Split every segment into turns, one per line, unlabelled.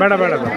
ಬೇಡ ಬೇಡ ಬೇಡ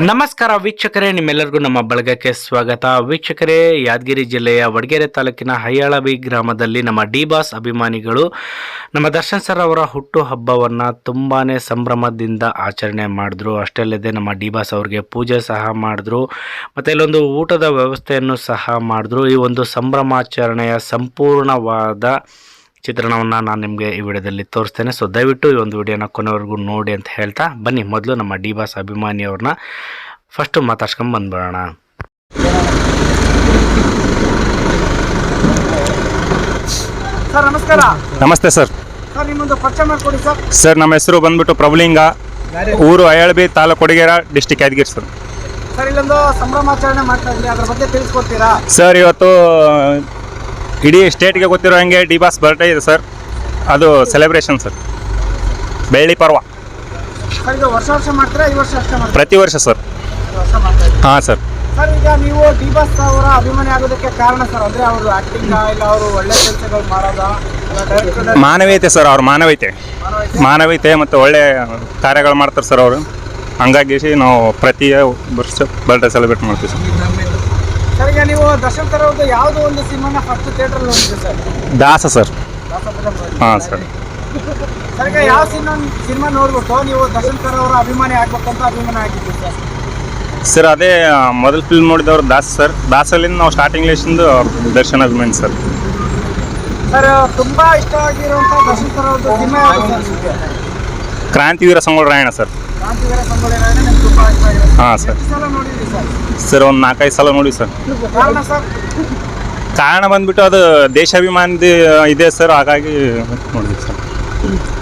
ನಮಸ್ಕಾರ ವೀಕ್ಷಕರೇ, ನಿಮ್ಮೆಲ್ಲರಿಗೂ ನಮ್ಮ ಬಳಗಕ್ಕೆ ಸ್ವಾಗತ. ವೀಕ್ಷಕರೇ, ಯಾದಗಿರಿ ಜಿಲ್ಲೆಯ ವಡಗೇರೆ ತಾಲೂಕಿನ ಹಯ್ಯಾಳಬಿ ಗ್ರಾಮದಲ್ಲಿ ನಮ್ಮ ಡಿ ಬಾಸ್ ಅಭಿಮಾನಿಗಳು ನಮ್ಮ ದರ್ಶನ್ ಸರ್ ಅವರ ಹುಟ್ಟು ಹಬ್ಬವನ್ನು ತುಂಬಾ ಸಂಭ್ರಮದಿಂದ ಆಚರಣೆ ಮಾಡಿದ್ರು. ಅಷ್ಟೇ ಅಲ್ಲದೆ ನಮ್ಮ ಡಿ ಬಾಸ್ ಅವ್ರಿಗೆ ಪೂಜೆ ಸಹ ಮಾಡಿದ್ರು. ಮತ್ತು ಇಲ್ಲೊಂದು ಊಟದ ವ್ಯವಸ್ಥೆಯನ್ನು ಸಹ ಮಾಡಿದ್ರು. ಈ ಒಂದು ಸಂಭ್ರಮಾಚರಣೆಯ ಸಂಪೂರ್ಣವಾದ ಚಿತ್ರಣವನ್ನು ನಾನು ನಿಮಗೆ ಈ ವಿಡಿಯೋದಲ್ಲಿ ತೋರಿಸ್ತೇನೆ. ಸೊ ದಯವಿಟ್ಟು ಈ ಒಂದು ವಿಡಿಯೋನ ಕೊನೆವರೆಗೂ ನೋಡಿ ಅಂತ ಹೇಳ್ತಾ ಬನ್ನಿ. ಮೊದಲು ನಮ್ಮ ಡಿ ಬಾಸ್ ಅಭಿಮಾನಿಯವ್ರನ್ನ ಫಸ್ಟು ಮಾತಾಡ್ಸ್ಕೊಂಡು ಬಂದ್ಬಿಡೋಣ.
ಸರ್ ನಮಸ್ಕಾರ.
ನಮಸ್ತೆ ಸರ್.
ಸರ್ ನಿಮ್ಮೊಂದು ಪರಿಚಯ ಮಾಡಿಕೊಡಿ ಸರ್.
ಸರ್ ನಮ್ಮ ಹೆಸರು ಬಂದ್ಬಿಟ್ಟು ಪ್ರಬಲಿಂಗ. ಊರು ಅಯಳ್ಬಿ taluk Kodagera district Yadgir sir.
Sir ಇಲ್ಲೊಂದು ಸಂಭ್ರಮಾಚರಣೆ ಮಾಡ್ತಾ ಇದ್ರಿ ಅದ್ರ ಬಗ್ಗೆ ತಿಳಿಸ್ಕೊಡ್ತೀರಾ?
ಸರ್ ಇವತ್ತು ಇಡೀ ಸ್ಟೇಟ್ಗೆ ಗೊತ್ತಿರೋ ಹಂಗೆ ಡಿ ಬಾಸ್ ಬರ್ಡೇ ಇದೆ ಸರ್. ಅದು ಸೆಲೆಬ್ರೇಷನ್ ಸರ್. ಬೆಳ್ಳಿ ಪರ್ವ.
ಸರ್ ವರ್ಷ ವರ್ಷ ಮಾಡ್ತೀರಾ? ಈ ವರ್ಷ ಅಷ್ಟೇ ಮಾಡ್ತೀರಾ?
ಪ್ರತಿ ವರ್ಷ ಸರ್. ಹಾಂ ಸರ್.
ಸರ್ ಈಗ ನೀವು ಡಿ ಬಾಸ್ ಅವರ ಅಭಿಮಾನಿ ಆಗೋದಕ್ಕೆ ಕಾರಣ ಸರ್ ಅಂದ್ರೆ ಅವರು ಆಕ್ಟಿಂಗ್ ಇಲ್ಲ ಅವರು ಒಳ್ಳೆ ಕೆಲಸಗಳು ಮಾಡೋದಾ? ಇಲ್ಲ
ಮಾನವೀಯತೆ ಸರ್ ಅವ್ರ ಮಾನವೀಯತೆ. ಮಾನವೀಯತೆ? ಮತ್ತು ಒಳ್ಳೆ ಕಾರ್ಯಗಳು ಮಾಡ್ತಾರೆ ಸರ್ ಅವರು. ಹಂಗಾಗಿ ನಾವು ಪ್ರತಿ ವರ್ಷ ಬರ್ಡೇ ಸೆಲೆಬ್ರೇಟ್ ಮಾಡ್ತೀವಿ ಸರ್.
ಸರ್ ಈಗ ನೀವು ದರ್ಶನ್ ಸರ್ ಒಂದು ಯಾವುದೋ ಒಂದು ಸಿನಿಮಾನ ಫಸ್ಟ್ ಥಿಯೇಟರ್ ನೋಡಿದ್ರಿ ಸರ್?
ದಾಸ ಸರ್. ಹಾಂ ಸರ್.
ಸರ್. ಈಗ ಯಾವ ಸಿನಿಮಾ ಸಿನಿಮಾ ನೋಡ್ಬಿಟ್ಟು ನೀವು ದರ್ಶನ್ ಸರ್ ಅವರ ಅಭಿಮಾನಿ ಆಗ್ಬೇಕಂತ ಅಭಿಮಾನಿ ಆಗಿದ್ರಿ ಸರ್?
ಸರ್ ಅದೇ ಮೊದಲ ಫಿಲ್ಮ್ ನೋಡಿದವ್ರು ದಾಸ್ ಸರ್. ದಾಸಲ್ಲಿಂದ ನಾವು ಸ್ಟಾರ್ಟಿಂಗ್ ಲೇಷಿಂದು ದರ್ಶನ್ ಅಭಿಮಾನಿ ಸರ್.
ಸರ್ ತುಂಬಾ ಇಷ್ಟ ಆಗಿರುವಂತ ದರ್ಶನ್ ಸರ್ ಅವ್ರದ್ದು ಸಿನಿಮಾ ಯಾವುದು ಸರ್?
ಕ್ರಾಂತಿವೀರ ಸಂಗೊಳ್ಳಿ ರಾಯಣ ಸರ್. ಹಾಂ ಸರ್.
ಸರ್?
ಒಂದು ನಾಲ್ಕೈದು ಸಲ ನೋಡಿ ಸರ್.
ಕಾರಣ
ಬಂದ್ಬಿಟ್ಟು ಅದು ದೇಶಾಭಿಮಾನದ ಇದೆ ಸರ್ ಹಾಗಾಗಿ ನೋಡಿದ್ವಿ ಸರ್.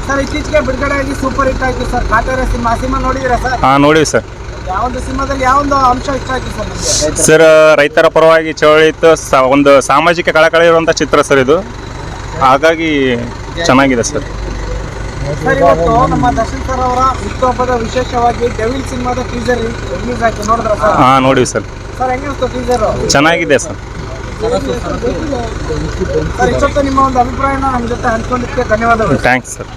ಸರ್ ಇತ್ತೀಚೆಗೆ ಬಿಡುಗಡೆ ಆಗಿ super hit sir. Kaatera cinema cinema ನೋಡಿದಿರಾ sir?
ಹಾಂ ನೋಡಿವಿ ಸರ್.
ಯಾವೊಂದು ಸಿನಿಮಾದಲ್ಲಿ ಯಾವೊಂದು ಅಂಶ ಇಷ್ಟ ಸರ್
ಸರ್ ರೈತರ ಪರವಾಗಿ ಚಳವಳಿ ಇತ್ತು ಒಂದು ಸಾಮಾಜಿಕ ಕಳಕಳಿ ಇರುವಂಥ ಚಿತ್ರ ಸರ್ ಇದು. ಹಾಗಾಗಿ ಚೆನ್ನಾಗಿದೆ ಸರ್.
ಸರ್ ಇವತ್ತು ನಮ್ಮ ದರ್ಶನ್ ಸರ್ ಅವರ ಹುಟ್ಟುಹಬ್ಬದ ವಿಶೇಷವಾಗಿ ಡೆವಿಲ್ ಸಿನಿಮಾದ ಟೀಸರ್ ರಿಲೀಸ್ ಆಯ್ತು. ನೋಡಿದ್ರ ಸರ್?
ಹಾಂ ನೋಡಿವಿ ಸರ್.
ಸರ್ ಹೆಂಗಿತ್ತು ಟೀಸರ್
ಚೆನ್ನಾಗಿದೆ ಸರ್.
ಸರ್ ಇಷ್ಟೊತ್ತು ನಿಮ್ಮ ಒಂದು ಅಭಿಪ್ರಾಯನ ನಮ್ಮ ಜೊತೆ ಹಂಚ್ಕೊಂಡಿದ್ದಕ್ಕೆ ಧನ್ಯವಾದಗಳು.
ಥ್ಯಾಂಕ್ಸ್ ಸರ್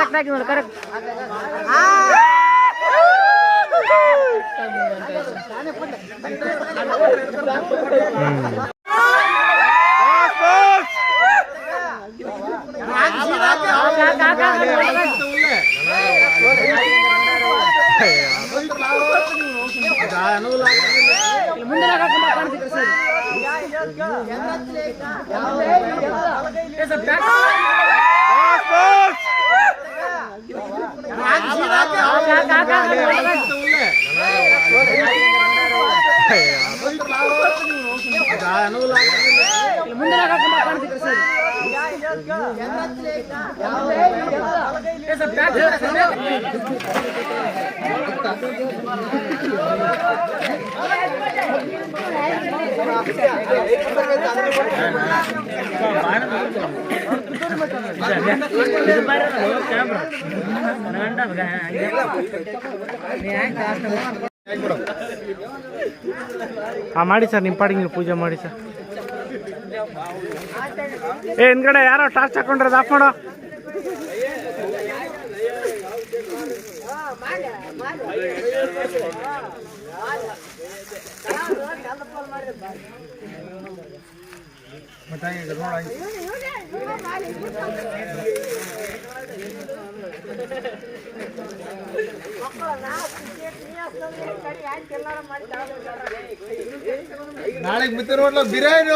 ಕರೆಕ್ಟ್ ಆಗಿ ನೋಡಿ ಕರೆಕ್ಟ್ ಮುಂದೆ ಕಾಣ್ತಿದ್ರು ಸರ್ ಮುಂದೆ ಕಾಣ್ತಿದ್ರು Sir
ಹಾಂ, ಮಾಡಿ ಸರ್ ನಿಮ್ಮ ಪಾಡಿಗೆ ನೀವು ಪೂಜೆ ಮಾಡಿ ಸರ್. ಏ, ಹಿಂದ್ಗಡೆ ಯಾರೋ ಟಾರ್ಚ್ ಹಾಕೊಂಡ್ರೆ ಆಫ್ ಮಾಡೋ.
ನಾಳೆಗೆ ಮಿತ್ರ ನೋಡ್ಲ ಬಿರಿಯಾನಿ.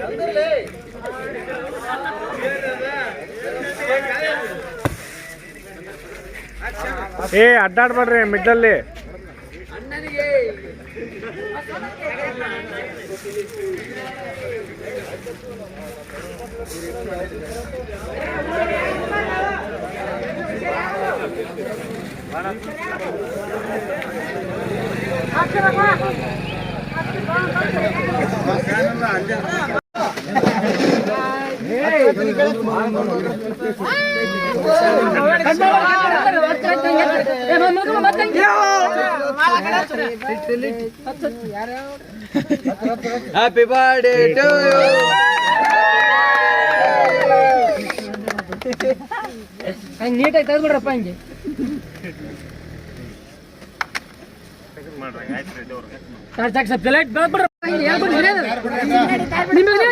అందరికీ ಏ ಅಡ್ಡಾಡ್ಬೇಡ್ರಿ ಮಿಡ್ಡಲ್ಲಿ
ಹ್ಯಾಪಿ ಬರ್ಡೇ ಟು ಯು
ಹಂಗೆ ನೀಟಾಗಿ ಲೈಟ್ ಬೆಳಗ್ಬಿಡ್ರಪ್ಪ ಹಂಗೆ. ನಿಮಗೆ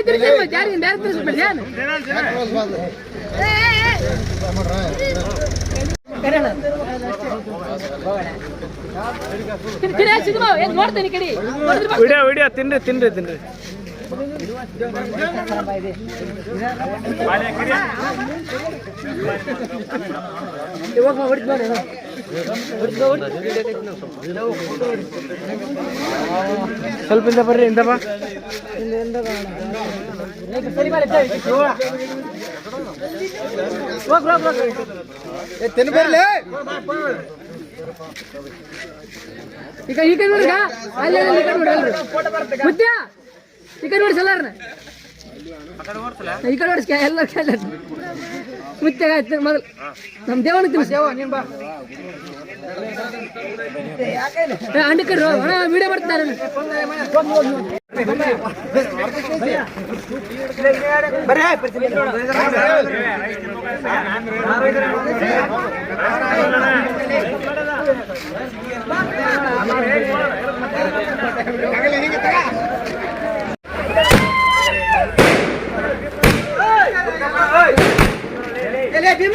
ವಿಡಿಯೋ ವಿಡಿಯೋ ತಿನ್ರಿ ತಿನ್ರಿ ತಿನ್ರಿ. ಸ್ವಲ್ಪ ಇಂದ ಬರ್ರಿ ಇಂದ ಬಾ.
ಸರಿ ಈಗ ಈ ಕಡೆ ನೋಡ್ರಿ ಅಲ್ಲಿ ಈ ಕಡೆ ನೋಡಿ, ಅಲ್ರಿ. ಈ ಕಡೆ ನೋಡಿ ಎಲ್ಲಾರನ್ನ ಈ ಕಡೆ ನೋಡಿ ಎಲ್ಲ ಕೇಳ ಮುತ್ಯ, ಆಯ್ತು, ಮೊದಲು. ನಮ್ಮ ದೇವನ ಅಂಡಕರು ಅಣ್ಣ ವಿಡಿಯೋ ಮಾಡ್ತಾರೆ ಭೀಮ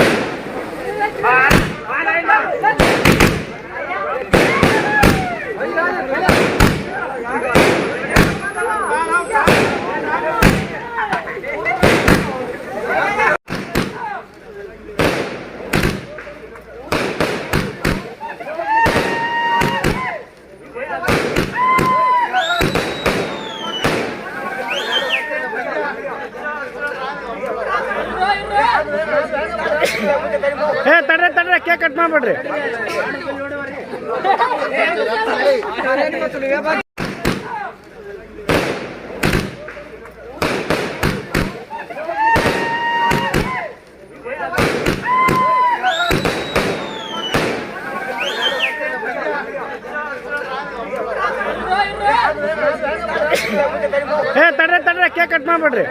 ಏ ತಡ್ರಿ ತಡ್ರಿ ಕೇಕ್ ಕಟ್ ಮಾಡ್ಬೇಡ್ರಿ ಏ ತಡ್ರಿ ತಡ್ರಿ ಕೇಕ್ ಕಟ್ ಮಾಡ್ಬೇಡ್ರಿ